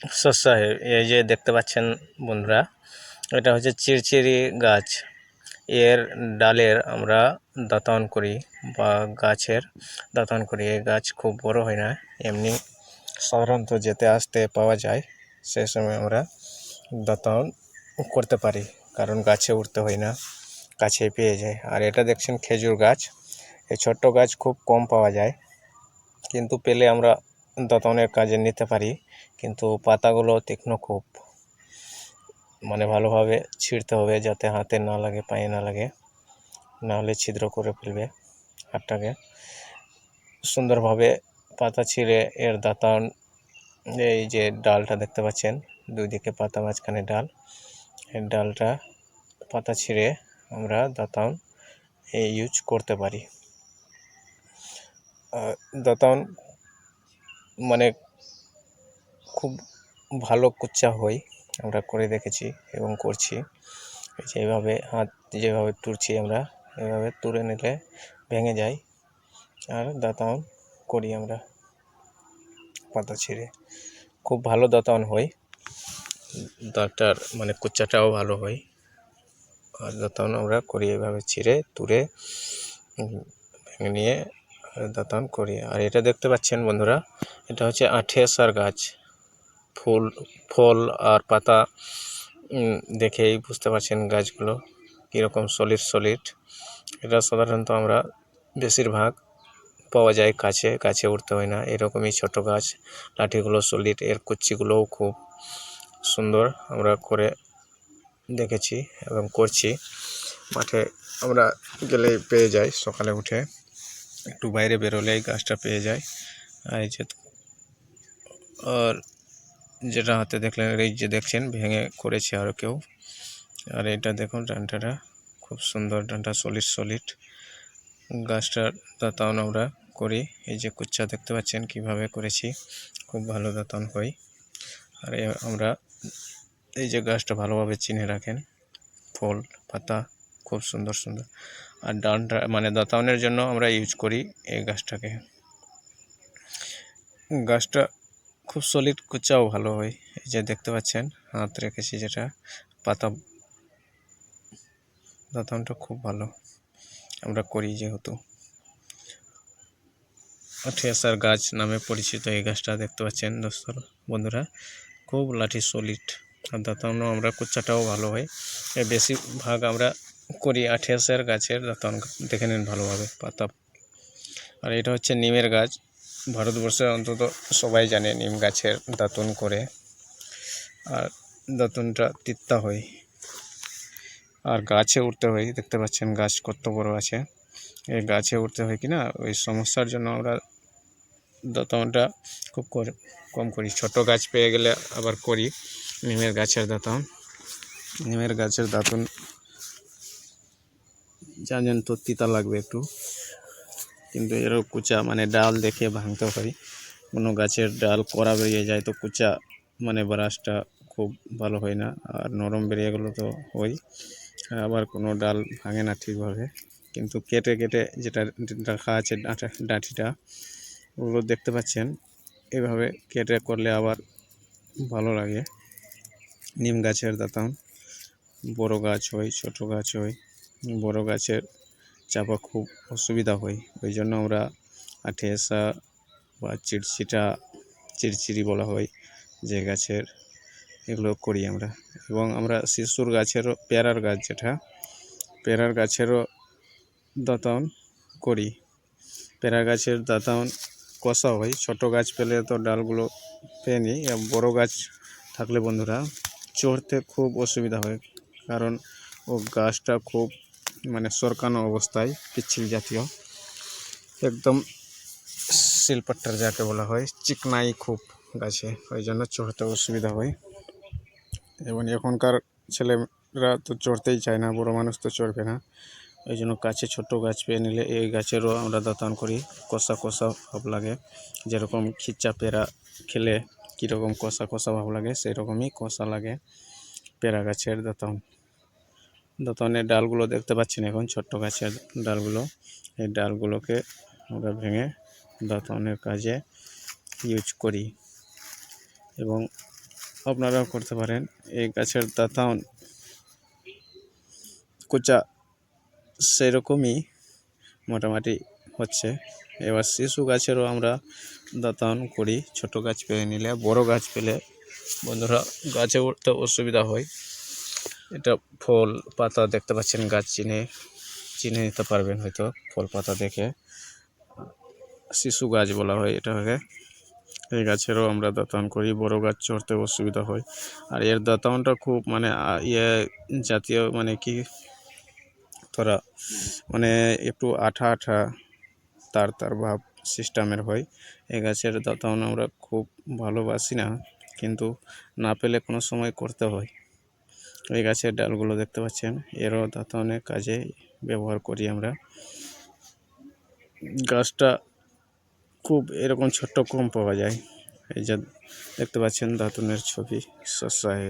শস্য এই যে দেখতে পাচ্ছেন বন্ধুরা, এটা হচ্ছে চিরচিরি গাছ। এর ডালের আমরা দাতান করি বা গাছের দাতান করি। এই গাছ খুব বড় হয় না, এমনি সাধারণত যেতে আসতে পাওয়া যায় সেই সময় আমরা দাতান করতে পারি, কারণ গাছে উঠতে হয় না কাছে পেয়ে যায়। আর এটা দেখছেন খেজুর গাছ, এই ছোট্ট গাছ খুব কম পাওয়া যায়, কিন্তু পেলে আমরা দাতনের কাজে নিতে পারি, কিন্তু পাতাগুলো তীক্ষ্ণ খুব। মানে ভালোভাবে ছিঁড়তে হবে যাতে হাতে না লাগে, পায়ে না লাগে। না হলে ছিদ্র করে ফেলবে হাতটাকে। সুন্দরভাবে পাতা ছিঁড়ে এর দাতান এই যে ডালটা দেখতে পাচ্ছেন, দুই দিকে পাতা মাঝখানে ডাল। এর ডালটা পাতা ছিঁড়ে আমরা দাতান ইউজ করতে পারি। দাতান মানে খুব ভালো কুচ্চা হয় আমরা করে দেখেছি এবং করছি। যেভাবে হাত যেভাবে তুলছি আমরা, এভাবে তুলে নিলে ভেঙে যায়। আর দাতান করি আমরা পাতা ছিঁড়ে। খুব ভালো দাতান হয় দাঁতটার মানে কুচ্চাটাও ভালো হয় আর দাতান আমরা করি এভাবে ছিঁড়ে, তুলে ভেঙে নিয়ে দাতান করি। আর এটা দেখতে পাচ্ছেন বন্ধুরা, এটা হচ্ছে আঠেসার গাছ। ফুল, ফল আর পাতা দেখেই বুঝতে পারছেন গাছগুলো কীরকম সলিড সলিড এটা সাধারণত আমরা বেশিরভাগ পাওয়া যায় কাছে গাছে উঠতে হয় না। এরকমই ছোট গাছ, লাঠিগুলো সলিড এর কুচ্ছিগুলোও খুব সুন্দর আমরা করে দেখেছি এবং করছি। মাঠে আমরা গেলেই পেয়ে যাই সকালে উঠে। একটু বাইরে বেরোলেই গাছটা পেয়ে যায়। আর এই যে আর যেটা হাতে দেখলেন, এই যে দেখছেন, ভেঙে করেছে আরও কেউ। আর এটা দেখুন, ডান্টাটা খুব সুন্দর, ডান্টা সলিড সলিড গাছটার দাতান আমরা করি, এই যে কুচ্চা দেখতে পাচ্ছেন, কীভাবে করেছি, খুব ভালো দাতান হয় আর আমরা এই যে গাছটা ভালোভাবে চিনে রাখেন, ফল, পাতা খুব সুন্দর সুন্দর। আর ডানটা মানে দাতানের জন্য আমরা ইউজ করি এই গাছটাকে। গাছটা খুব সলিড কুচাও ভালো হয়, এই যে দেখতে পাচ্ছেন, হাত রেখেছি যেটা, পাতা দাতানটা খুব ভালো, আমরা করি যেহেতু। আঠিয়াসার গাছ নামে পরিচিত এই গাছটা দেখতে পাচ্ছেন দোস্তর বন্ধুরা, খুব লাঠি সলিড আর দাতানও আমরা কুচ্চাটাও ভালো হয় বেশিরভাগ আমরা করি আঠিয়াসার গাছের দাতান দেখে নিন ভালোভাবে পাতা। আর এটা হচ্ছে নিমের গাছ। ভারতবর্ষে অন্তত সবাই জানে নিম গাছের দাতন করে। আর দাতনটা তিত্তা হয়। আর গাছে উঠতে হয়, দেখতে পাচ্ছেন গাছ কত বড় আছে। এই গাছে উঠতে হয় কি না ওই সমস্যার জন্য আমরা দাতনটা খুব কম করি। ছোট গাছ পেয়ে গেলে আবার করি নিমের গাছের দাতন। নিমের গাছের দাতন জানেন তো, তিতা লাগবে একটু। কিন্তু এরও কুচা মানে ডাল দেখে ভাঙতে হয় কোনো গাছের ডাল কড়া বেরিয়ে যায় তো কুচা মানে ব্রাশটা খুব ভালো হয় না। আর নরম বেরিয়ে গেলো তো হয় আবার কোনো ডাল ভাঙে না ঠিকভাবে। কিন্তু কেটে কেটে যেটা রাখা আছে ডাঁটা, ডাঁটিটা, ওগুলো দেখতে পাচ্ছেন। এভাবে কেটে করলে আবার ভালো লাগে। নিম গাছের দাতাম, বড় গাছ হয়, ছোট গাছ হয়। বড় গাছের চাপা খুব অসুবিধা হয়। ওই জন্য আমরা আঠেসা বা চিড়চিটা চিড়চিড়ি বলা হয় যে গাছের এগুলো করি আমরা। এবং আমরা শিশুর গাছেরও, পেয়ারার গাছ যেটা, পেয়ারার গাছেরও দাতান করি। পেয়ারা গাছের দাতান কষা হয়। ছোট গাছ পেলে তো ডালগুলো পেয়ে নিই। বড়ো গাছ থাকলে বন্ধুরা, চড়তে খুব অসুবিধা হয়। কারণ ও গাছটা খুব মানে সরকানো অবস্থায় পিচ্ছিল জাতীয়। একদম শিলপাট্টার যাকে বলা হয়, চিকনাই খুব গাছে। ওই জন্য চড়তে অসুবিধা হয়। এবং এখনকার ছেলেরা তো চড়তেই চায় না, বড় মানুষ তো চড়বে না। ওই জন্য কাছে ছোট গাছ পেয়ে নিলে এই গাছেরও আমরা দাতান করি। কষা কষা ভাব লাগে। যেরকম খিচা পেরা খেলে কীরকম কষা কষা ভাব লাগে সেই রকমই কষা লাগে পেরা গাছের দাতান। দাতানের ডালগুলো দেখতে পাচ্ছেন এখন, ছোট্ট গাছের ডালগুলো। এই ডালগুলোকে আমরা ভেঙে দাতানের কাজে ইউজ করি। এবং আপনারাও করতে পারেন। এই গাছের দাতান কুচা সেরকমই মোটামুটি হচ্ছে। এবার শিশু গাছেরও আমরা দাতান করি। ছোট গাছ পেয়ে নিলে, বড় গাছ পেলে বন্ধুরা গাছে উঠতে অসুবিধা হয়। এটা ফল পাতা দেখতে পাচ্ছেন গাছ চিনে চিনে নিতে পারবেন হয়তো ফল পাতা দেখে। শিশু গাছ বলা হয় এটাকে। এই গাছেরও আমরা দাতান করি, বড় গাছ চড়তে অসুবিধা হয়। আর এর দাতানটা খুব মানে ইয়ে জাতীয় মানে কি? তোরা মানে একটু আঠা আঠা তার তার ভাব সিস্টেমের হয়। এই গাছের দাতান আমরা খুব ভালোবাসি না, কিন্তু না পেলে কোনো সময় করতে হয়। এই গাছের ডালগুলো দেখতে পাচ্ছেন, এরও দাতানের কাজে ব্যবহার করি আমরা। গাছটা খুব এরকম ছোট্ট কম পাওয়া যায়। এই যে দেখতে পাচ্ছেন দাতুনের ছবি সসায়